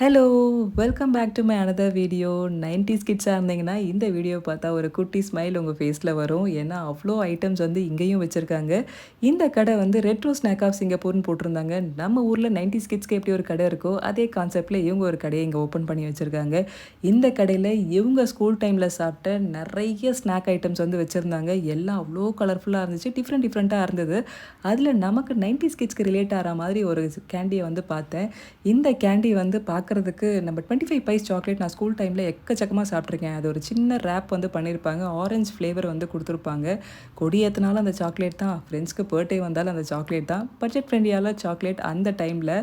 Hello welcome back to my another video nineties கிட்ஸாக இருந்தீங்கன்னா இந்த video பார்த்தா ஒரு குட்டி ஸ்மைல் உங்கள் ஃபேஸில் வரும். ஏன்னா அவ்வளோ ஐட்டம்ஸ் வந்து இங்கேயும் வச்சுருக்காங்க. இந்த கடை வந்து ரெட்ரோ ஸ்நாக் ஆஃப் சிங்கப்பூர்னு போட்டிருந்தாங்க. நம்ம ஊரில் நைன்டிஸ் கிட்ஸ்க்கு எப்படி ஒரு கடை இருக்கோ அதே கான்செப்டில் இவங்க ஒரு கடையை இங்கே ஓப்பன் பண்ணி வச்சுருக்காங்க. இந்த கடையில் இவங்க ஸ்கூல் டைமில் சாப்பிட்ட நிறைய ஸ்நாக் ஐட்டம்ஸ் வந்து வச்சுருந்தாங்க. எல்லாம் அவ்வளோ கலர்ஃபுல்லாக இருந்துச்சு டிஃப்ரெண்ட் டிஃப்ரெண்ட்டாக இருந்தது. அதில் நமக்கு நைன்டிஸ் கிட்ஸ்க்கு ரிலேட் ஆகிற மாதிரி ஒரு கேண்டியை வந்து பார்த்தேன். இந்த கேண்டி வந்து பார்க்குறதுக்கு நம்ம டுவெண்ட்டி ஃபைவ் பைஸ் சாக்லேட் நான் ஸ்கூல் டைமில் எக்கச்சக்கமாக சாப்பிட்ருக்கேன் அது ஒரு சின்ன ரேப் வந்து பண்ணியிருப்பாங்க. ஆரஞ்சு ஃப்ளேவர் வந்து கொடுத்துருப்பாங்க. கொடி ஏற்றினாலும் அந்த சாக்லேட் தான். ஃப்ரெண்ட்ஸ்க்கு பர்த்டே வந்தாலும் அந்த சாக்லேட் தான். பட்ஜெட் ஃப்ரெண்ட்லியால் சாக்லேட் அந்த டைமில்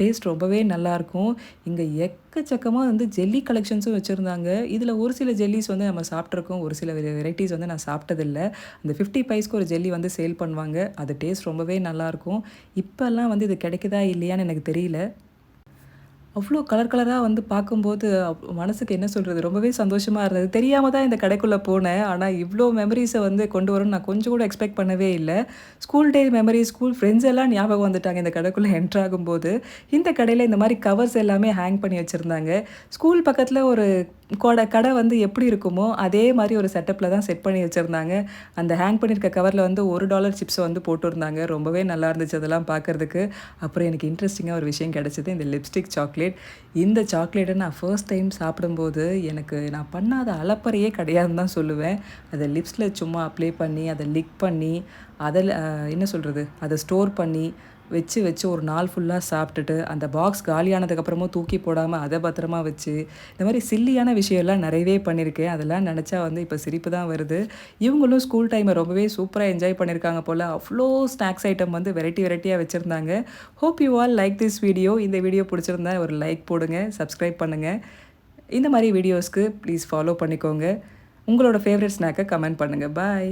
டேஸ்ட் ரொம்பவே நல்லாயிருக்கும் இங்கே எக்கச்சக்கமாக வந்து ஜெல்லி கலெக்ஷன்ஸும் வச்சுருந்தாங்க. இதில் ஒரு சில ஜெல்லிஸ் வந்து நம்ம சாப்பிட்ருக்கோம் ஒரு சில வெரைட்டிஸ் வந்து நான் சாப்பிட்டதில்லை. அந்த ஃபிஃப்டி பைஸ்க்கு ஒரு ஜெல்லி வந்து சேல் பண்ணுவாங்க. அது டேஸ்ட் ரொம்பவே நல்லாயிருக்கும் இப்போல்லாம் வந்து இது கிடைக்குதா இல்லையான்னு எனக்கு தெரியல. அவ்வளோ கலர் கலராக வந்து பார்க்கும்போது அவ்- மனசுக்கு என்ன சொல்கிறது ரொம்பவே சந்தோஷமாக இருந்தது. தெரியாமல் தான் இந்த கடைக்குள்ளே போனேன். ஆனால் இவ்வளோ மெமரிஸை வந்து கொண்டு வரும்னு நான் கொஞ்சம் கூட எக்ஸ்பெக்ட் பண்ணவே இல்லை. School day memory school friends எல்லாம் ஞாபகம் வந்துட்டாங்க இந்த கடைக்குள்ளே என்ட்ரு ஆகும்போது. இந்த கடையில் இந்த மாதிரி கவர்ஸ் எல்லாமே ஹேங் பண்ணி வச்சுருந்தாங்க. ஸ்கூல் பக்கத்தில் ஒரு கொடை கடை வந்து எப்படி இருக்குமோ அதே மாதிரி ஒரு செட்டப்பில் தான் செட் பண்ணி வச்சுருந்தாங்க. அந்த ஹேங் பண்ணியிருக்க கவரில் வந்து ஒரு டாலர் சிப்ஸை வந்து போட்டிருந்தாங்க. ரொம்பவே நல்லா இருந்துச்சு அதெல்லாம் பார்க்கறதுக்கு அப்புறம் எனக்கு இன்ட்ரெஸ்டிங்காக ஒரு விஷயம் கிடச்சிது இந்த லிப்ஸ்டிக் சாக்லேட் இந்த சாக்லேட்டை நான் ஃபர்ஸ்ட் டைம் சாப்பிடும்போது எனக்கு நான் பண்ணாத அலப்பறையே கிடையாதுன்னு தான் சொல்லுவேன். அதை லிப்ஸில் சும்மா அப்ளை பண்ணி அதை லிக் பண்ணி அதில் என்ன சொல்கிறது அதை ஸ்டோர் பண்ணி வச்சு வச்சு ஒரு நாள் ஃபுல்லாக சாப்பிட்டுட்டு அந்த பாக்ஸ் காலியானதுக்கப்புறமும் தூக்கி போடாமல் அதை பத்திரமா வச்சு இந்த மாதிரி சில்லியான விஷயம்லாம் நிறையவே பண்ணியிருக்கேன். அதெல்லாம் நினச்சா வந்து இப்போ சிரிப்பு தான் வருது. இவங்களும் ஸ்கூல் டைமை ரொம்பவே சூப்பராக என்ஜாய் பண்ணியிருக்காங்க போல். அவ்வளோ ஸ்நாக்ஸ் ஐட்டம் வந்து வெரைட்டி வெரைட்டியாக வச்சுருந்தாங்க. Hope you all like this video இந்த வீடியோ பிடிச்சிருந்தா ஒரு லைக் போடுங்க சப்ஸ்கிரைப் பண்ணுங்கள் இந்த மாதிரி வீடியோஸ்க்கு ப்ளீஸ் ஃபாலோ பண்ணிக்கோங்க. உங்களோட ஃபேவரட் ஸ்நாக்கை கமெண்ட் பண்ணுங்கள் பாய்